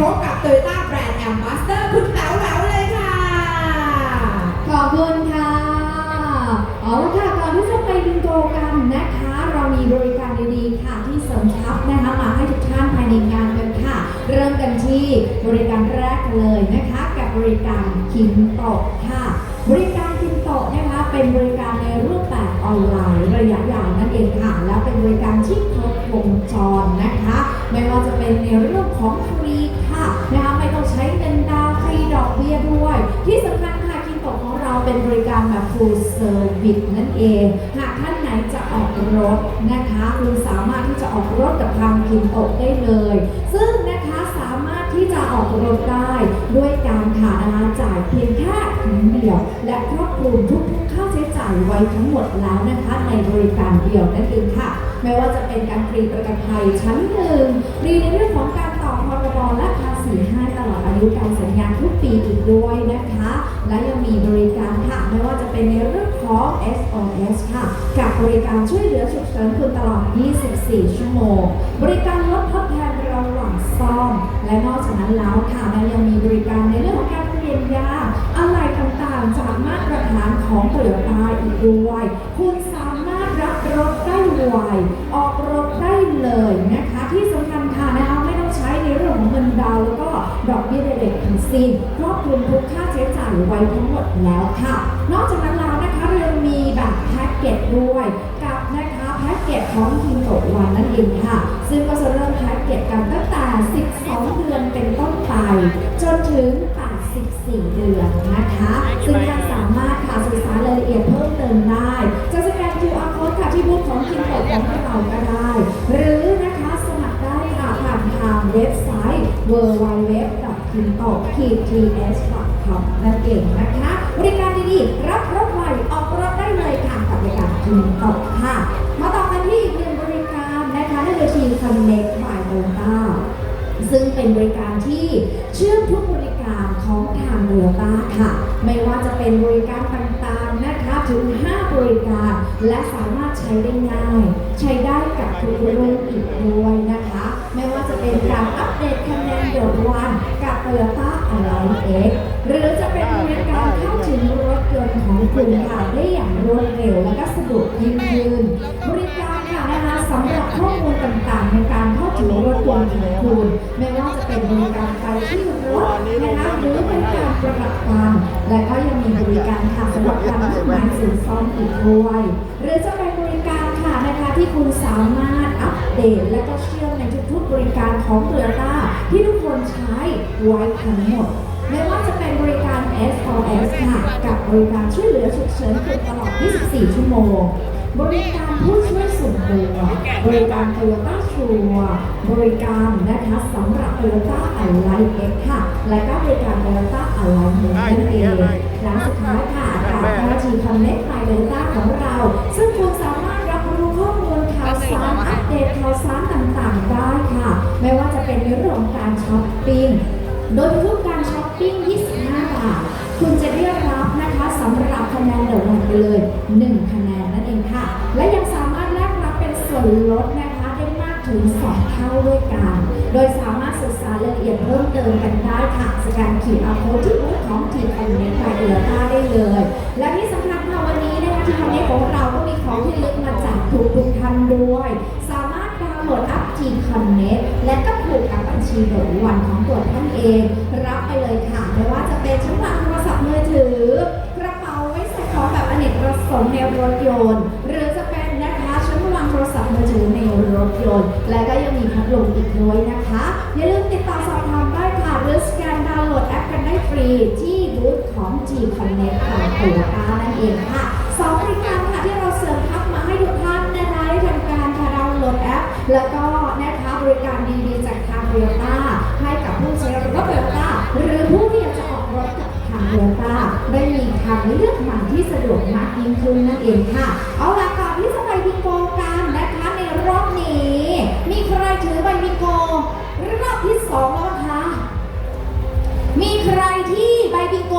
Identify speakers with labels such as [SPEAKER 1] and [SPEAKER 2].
[SPEAKER 1] พบกับ Toyota Brand Ambassador คุณแป๋วแหววเลยค่ะ
[SPEAKER 2] ขอบคุณค่ะ เอาละค่ะก่อนที่จะไปบิงโกกันนะคะ เรามีบริการดีๆค่ะที่เสริมทัพนะคะมาให้ทุกท่านภายในงานกันค่ะ เริ่มกันที่บริการแรกเลยนะคะ กับบริการคิมโตะค่ะ บริการคิมโตะนะคะเป็นบริการในรูปแบบออนไลน์ระยะยาวนั่นเองค่ะ แล้วเป็นบริการที่ครบวงจรนะคะ ไม่ว่าจะเป็นในเรื่องของฟรี การแบบ full service นั่นเอง หากท่านไหนจะออกรถนะคะ คุณสามารถที่จะออกรถกับทางคิมโตได้เลย ซึ่งน ที่จะออกรถได้ ด้วยการค่ะนะคะจ่ายเพียงแค่ครั้งเดียว และครอบคลุมทุกๆค่าใช้จ่ายไว้ทั้งหมดแล้วนะคะในบริการเดียวนั่นเองค่ะ ไม่ว่าจะเป็นการฟรีประกันภัยชั้นหนึ่งฟรีในเรื่องของการต่อพรบและภาษีให้ตลอดอายุการสัญญาทุกปีอีกด้วยนะคะ และยังมีบริการค่ะไม่ว่าจะเป็นในเรื่องของ SOS ค่ะกับบริการช่วยเหลือฉุกเฉินคุณตลอด 24 ชั่วโมง บริการลดทดแทนระหว่างซ่อมและนอกจาก นั้นแล้วค่ะมันยังมีบริการในเรื่องของการเปลี่ยนยางอะไรต่างๆ จากมาตรฐานของโตโยต้าอีกด้วยคุณสามารถรับรถได้ไวออกรถได้เลยนะคะ ที่สำคัญค่ะนะคะไม่ต้องใช้ในเรื่องของเงินดาวแล้วก็ดอกเบี้ยเด็กทั้งสิ้นครอบคลุมทุกค่าใช้จ่ายไว้ทั้งหมดแล้วค่ะ นอกจากนั้นแล้วนะคะเรายังมีแบบแพ็กเกจด้วยกับนะคะแพ็กเกจของทีมตะวันนั่นเองค่ะ ซึ่ง มเติมได้ จะสแกน QR code ค่ะที่บูธของทีมโตะของเราก็ได้ หรือนะคะสมัครได้ค่ะผ่านทางเว็บไซต์ w w w k i m t o t s c o m นั่นเองนะคะบริการดีๆรับรถไวออกรถได้เลยค่ะกับบริการคิมโตค่ะมาต่อกันที่อีกหนึ่งบริการนะคะนั่นคือทีม Connect by Toyota ซึ่งเป็นบริการที่เชื่อมทุกบริการของทางโตโยต้าค่ะ ไม่ว่าจะเป็นบริการต่างๆนะคะถึง 5 บริการ และสามารถใช้ได้ง่าย ใช้ได้กับทุกรุ่นอีกด้วยนะคะ ไม่ว่าจะเป็นการอัปเดตคะแนนโดดวันกับ Toyota Alliance X หรือจะเป็นบริการเข้าถึงรถยนต์ของคุณค่ะได้อย่างรวดเร็วและก็สะดวกยิ่งขึ้นบริการค่ะนะคะสำหรับข้อมูลต่างๆในการ เข้าถึงรถยนต์ของคุณไม่ว่าจะเป็นบริการไปที่รถนะคะหรือบริการประกับกันและก็ยังมีบริการค่ะสำหรับการเครื่องายสื่อซ่อมอีกด้วยหรือจะเป็นบริการค่ะนะคะที่คุณสามารถอัปเดตและก็เชื่อมในทุกๆบริการของ Toyota ที่ทุกคนใช้ไว้ทั้งหมดไม่ว่าจะเป็นบริการ SOS ค่ะกับบริการช่วยเหลือฉุกเฉินตลอด 24 ชั่วโมง บริการผู้ช่วยส่วนตัวบริการ Toyota ชัวบริการนะคะสำหรับ Toyota Alliance X ค่ะ และก็บริการ Toyota Alliance นั่นเองและสุดท้ายค่ะกับภารทีคอนเน็กต์ไ Toyota ของเรา ซึ่งคุณสามารถรับรู้ข้อมูลข่าวสารอัปเดตข่าวสารต่างๆได้ค่ะ ไม่ว่าจะเป็นในเรื่องของการช้อปปิ้งโดยทุกการช้อปปิ้ง 25 บาท คุณจะได้รับ นะคะสำหรับคะแนนเดวันไปเลย1คะแนนนั่นเองค่ะ และยังสามารถแลกรับเป็นส่วนลดนะคะได้มากถึง 2 เท่าด้วยกัน โดยสามารถศึกษารายละเอียดเพิ่มเติมกันได้ค่ะสแกน QR code ที่บูธของทีมคอนเนคไฟเดลต้าได้เลย และที่สำคัญค่ะวันนี้นะคะทีมคอนเนคของเราก็มีของที่ลึกมาจากทุกทุกท่านด้วย สามารถดาวน์โหลดแอปทีคอนเนคและก็ผูกกับบัญชีเดลวันของตัวท่านเอง รับไปเลย เนกประสงในรถยนต์หรือจะเป็นนะคะชั้นวางโทรศัพท์มือถือในรถยนต์ และก็ยังมีพัดลมอีกด้วยนะคะ อย่าลืมติดต่อสอบถามได้ค่ะหรือสแกนดาวน์โหลดแอปกันได้ฟรีที่บูธของ G Connect ของโตโยต้านั่นเองค่ะสองบริการค่ะที่เราเสริมทับมาให้ทุกท่านนะคะได้ทำการค่ะดาวน์โหลดแอป แล้วก็นะคะบริการดีๆจากทางโตโยต้าให้กับผู้ใช้รถโตโยต้าหรือผู้ที่อยากจะออกรถกับทางโตโยต้าได้มี ทางเลือกใหม่ที่สะดวกมากยิ่งขึ้นนั่นเองค่ะ เอาล่ะก่อนที่จะไปบิงโกกันนะคะในรอบนี้ มีใครถือใบบิงโกรอบที่สองแล้วคะ มีใครที่ใบบิงโก